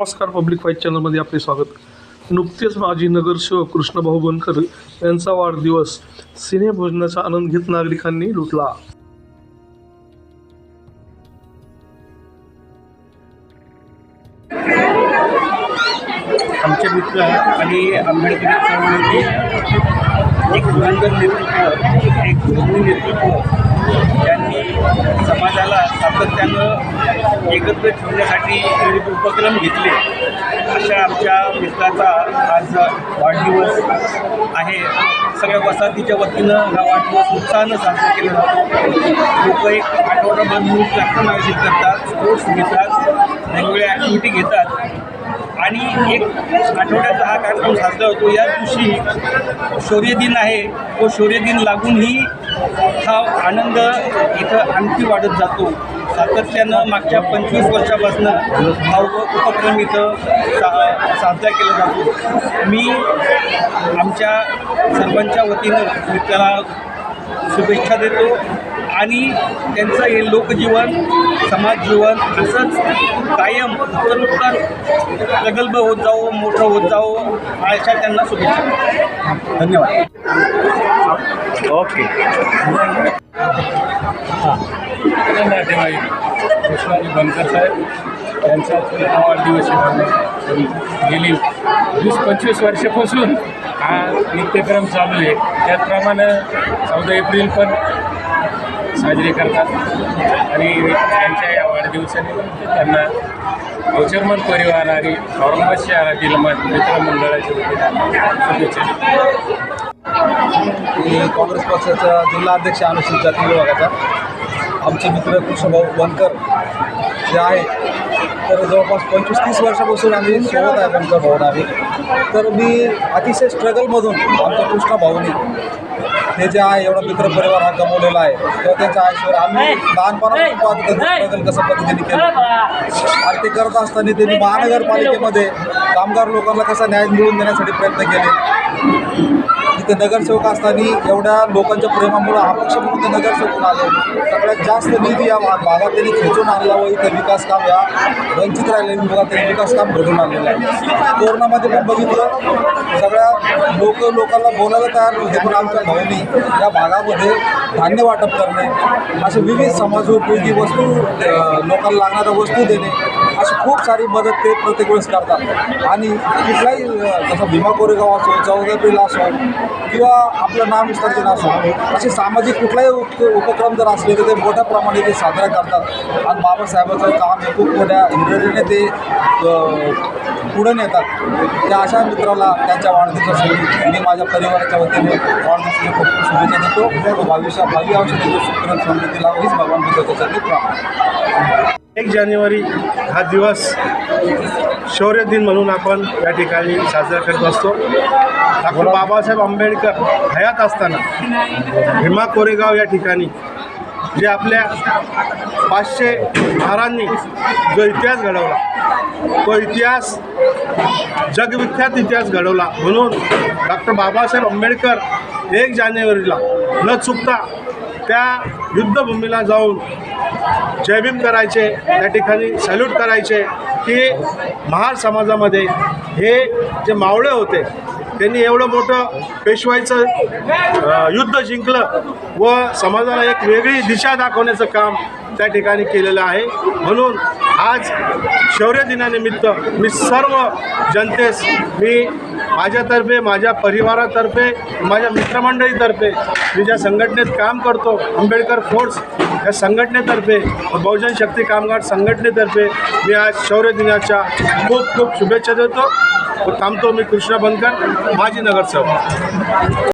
नमस्कार public fight चॅनलमध्ये आपले स्वागत. नुकतेच माजी नगरसेवक कृष्णभाऊ बनकर यांचा वाढदिवस सिनेभोजनाचा आनंद घेत नागरिकांनी लुटला. आमचे मित्र आणि आंबेडकर एक धुरंधर नेतृत्व एक नेतृत्व त्यांनी समाजाला सातत्यानं एकत्र ठेवण्यासाठी विविध उपक्रम घेतले. अशा आमच्या मित्राचा आज वाढदिवस आहे. सगळ्या वसाहतीच्या वतीनं हा वाढदिवस उत्साहानं साजरा केला जातो लोक एक आठवडाभर मिळून कार्यक्रम आयोजित करतात. स्पोर्ट्स घेतात वेगवेगळ्या ॲक्टिव्हिटी घेतात. आणि एक आठवड्याचा हा कार्यक्रम साजरा होतो. या दिवशी शौर्य दिन आहे. तो शौर्य दिन लागूनही हा आनंद इथं आणखी वाढत जातो. सातत्यानं मागच्या पंचवीस वर्षापासून हा उप- उपक्रम इथं सा साजरा केला जातो. मी आमच्या सर्वांच्या वतीनं नृत्याला शुभेच्छा देतो आणि त्यांचं हे लोकजीवन समाजजीवन असंच कायम उत्तरोत्तर प्रगल्भ होत जावं मोठं होत जावं अशा त्यांना शुभेच्छा. धन्यवाद. ओके. नातेवाईक बनकर साहेब त्यांचा वाढदिवस गेली वीस पंचवीस वर्षापासून हा नित्यक्रम चालू आहे. त्याचप्रमाणे चौदा एप्रिल पण साजरे करतात. आणि त्यांच्या या वाढदिवसाने त्यांना गौचरमन परिवार आणि औरंगाबाद शहरातील मित्रमंडळाच्या शुभेच्छा मी काँग्रेस पक्षाचा जिल्हा अध्यक्ष अनुसूचित जाती विभागाचा. आमचे मित्र कृष्णभाऊ बनकर जे आहे तर जवळपास पंचवीस तीस वर्षापासून आम्ही सोबत आहे बनकर भाऊ आम्ही. तर मी अतिशय स्ट्रगलमधून आमच्या कृष्णभाऊनी हे जे आहे एवढा मित्रपरिवार हा गमवलेला आहे. तेव्हा त्यांच्या आयुष्यावर आम्ही लहानपणापासून पाहत स्ट्रगल कसं पद्धतीने केलं. आणि ते करत असताना त्यांनी महानगरपालिकेमध्ये कामगार लोकांना कसा न्याय मिळवून देण्यासाठी प्रयत्न केले. तिथे नगरसेवक असताना एवढ्या लोकांच्या प्रेमामुळे अपक्ष म्हणून ते नगरसेवक आले. सगळ्यात जास्त निधी या भागात त्यांनी खेचून आणला व इथं विकास काम या वंचित राहिलेल्या विभागात त्यांनी विकास काम घडून आणलेलं आहे. कोरोनामध्ये पण बघितलं सगळ्या लोक लोकांना बोलायला तयार होते पण आमच्या भावनी या भागामध्ये धान्य वाटप करणे असे विविध समाजोपयोगी वस्तू लोकांना लागणाऱ्या वस्तू देणे अशी खूप सारी मदत ते प्रत्येक वेळेस करतात. आणि कुठलाही जसं भीमा कोरेगाव असो चौदा असो किंवा आपलं नाम विसर्जन असो असे सामाजिक कुठलाही उप उपक्रम जर असले तर ते मोठ्या प्रमाणे ते साजरा करतात. आणि बाबासाहेबांचं काम हे खूप मोठ्या हिरिरीने ते पुढे नेतात. त्या अशा मित्राला त्यांच्या वाढदिवसासाठी मी माझ्या परिवाराच्या वतीने वाढदिवसाची खूप खूप शुभेच्छा देतो. भविष्या भावी आवश्यक सुखरत समृद्धी लाव हीच भगवान बुद्धाच्यासाठी प्रार्थना एक जानेवारी हा दिवस शौर्य दिन म्हणून आपण या ठिकाणी साजरा करत असतो. डॉक्टर बाबासाहेब आंबेडकर हयात असताना भीमा कोरेगाव या ठिकाणी जे आपल्या पाचशे महारांनी जो इतिहास घडवला तो इतिहास जगविख्यात इतिहास घडवला म्हणून डॉक्टर बाबासाहेब आंबेडकर एक जानेवारीला न चुकता त्या युद्धभूमीला जाऊन जयभीम करायचे त्या ठिकाणी सॅल्यूट करायचे. की महार समाजामध्ये हे जे मावळे होते त्यांनी एवढं मोठं पेशवाईचं युद्ध जिंकलं व समाजाला एक वेगळी दिशा दाखवण्याचं काम त्या ठिकाणी केलेलं आहे. म्हणून आज शौर्य दिनानिमित्त मी सर्व जनतेस मी माझ्यातर्फे माझ्या परिवारातर्फे माझ्या मित्रमंडळीतर्फे मी ज्या संघटनेत काम करतो आंबेडकर फोर्स या संघटनेतर्फे बहुजन शक्ती कामगार संघटनेतर्फे मी आज शौर्य दिनाच्या खूप खूप शुभेच्छा देतो. व थांबतो मी कृष्णा बनकर माजी नगरसेवक.